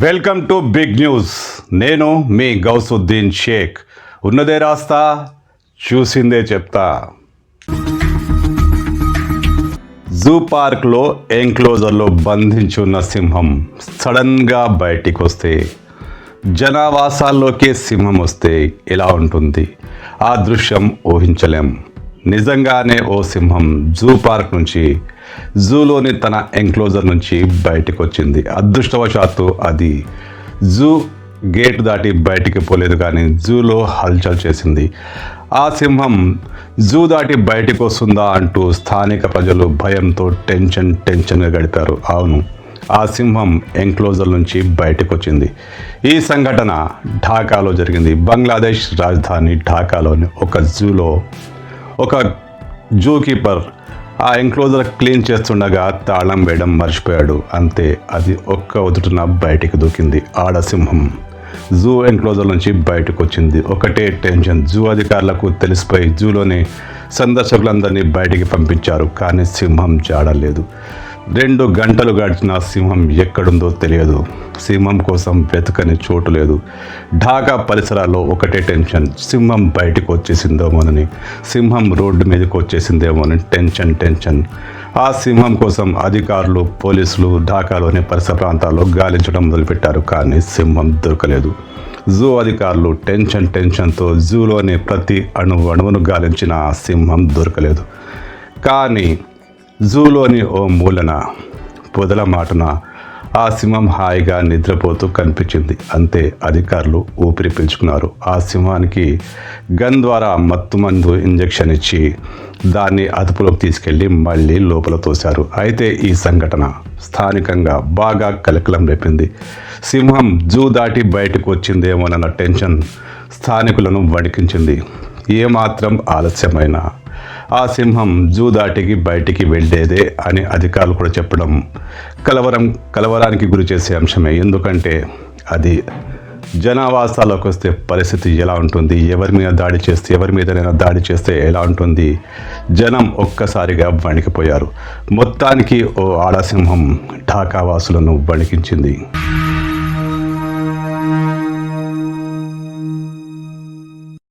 Welcome to big news. నేను మీ గౌసుద్దీన్ షేక్. ఉన్నదే రాస్తా చూసిందే చెప్తా. జూ పార్క్లో ఎంక్లోజర్లో బంధించున్న సింహం సడన్గా బయటికి వస్తే జనావాసాల్లోకి సింహం వస్తే ఎలా ఉంటుంది? ఆ దృశ్యం ఊహించలేం. నిజంగానే ఓ సింహం జూ పార్క్ నుంచి జూలోని తన ఎంక్లోజర్ నుంచి బయటకు వచ్చింది అదృష్టవశాత్తు అది జూ గేట్ దాటి బయటికి పోలేదు కానీ జూలో హల్చల్ చేసింది. ఆ సింహం జూ దాటి బయటికి వస్తుందా అంటూ స్థానిక ప్రజలు భయంతో టెన్షన్ టెన్షన్గా గడిపారు. అవును ఆ సింహం ఎంక్లోజర్ నుంచి బయటకు వచ్చింది ఈ సంఘటన ఢాకాలో జరిగింది. బంగ్లాదేశ్ రాజధాని ఢాకాలోని ఒక జూలో ఒక జూ కీపర్ ఆ ఎంక్లోజర్ క్లీన్ చేస్తుండగా తాళం వేయడం మర్చిపోయాడు. అంతే అది ఒక్క ఉదుటున బయటికి దూకింది ఆడసింహం. జూ ఎంక్లోజర్ నుంచి బయటకు వచ్చింది ఒకటే టెన్షన్ జూ అధికారులకు తెలిసిపోయి జూలోని సందర్శకులందరినీ బయటికి పంపించారు కానీ సింహం జాడలేదు. రెండు గంటలు గడిచిన సింహం ఎక్కడుందో తెలియదు. సింహం కోసం వెతకని చోటు లేదు. ఢాకా పరిసరాల్లో ఒకటే టెన్షన్. సింహం బయటకు వచ్చేసిందేమోనని సింహం రోడ్డు మీదకి వచ్చేసిందేమోనని టెన్షన్ టెన్షన్. ఆ సింహం కోసం అధికారులు పోలీసులు ఢాకాలోని పరిసర ప్రాంతాల్లో గాలించడం మొదలుపెట్టారు కానీ సింహం దొరకలేదు. జూ అధికారులు టెన్షన్ టెన్షన్తో జూలోని ప్రతి అణువు అణువును గాలించిన ఆ సింహం దొరకలేదు. కానీ జూలోని ఓ మూలన పొదల మాటున ఆ సింహం హాయిగా నిద్రపోతూ కనిపించింది. అంతే అధికారులు ఊపిరి పీల్చుకున్నారు. ఆ సింహానికి గన్ ద్వారా మత్తుమందు ఇంజెక్షన్ ఇచ్చి దాన్ని అదుపులోకి తీసుకెళ్ళి మళ్ళీ లోపల తోశారు. అయితే ఈ సంఘటన స్థానికంగా బాగా కలకలం రేపింది. సింహం జూ దాటి బయటకు వచ్చిందేమోనన్న టెన్షన్ స్థానికులను వణికించింది. ఏమాత్రం ఆలస్యమైనా ఆ సింహం జూ దాటికి బయటికి వెళ్ళేదే అని అధికారులు కూడా చెప్పడం కలవరం కలవరానికి గురి చేసే అంశమే. ఎందుకంటే అది జనావాసాలకు వస్తే పరిస్థితి ఎలా ఉంటుంది? ఎవరి మీద దాడి చేస్తే ఎవరి మీదనైనా దాడి చేస్తే ఎలా ఉంటుంది? జనం ఒక్కసారిగా వణికిపోయారు మొత్తానికి ఓ ఆడసింహం ఢాకా వాసులను వణికించింది.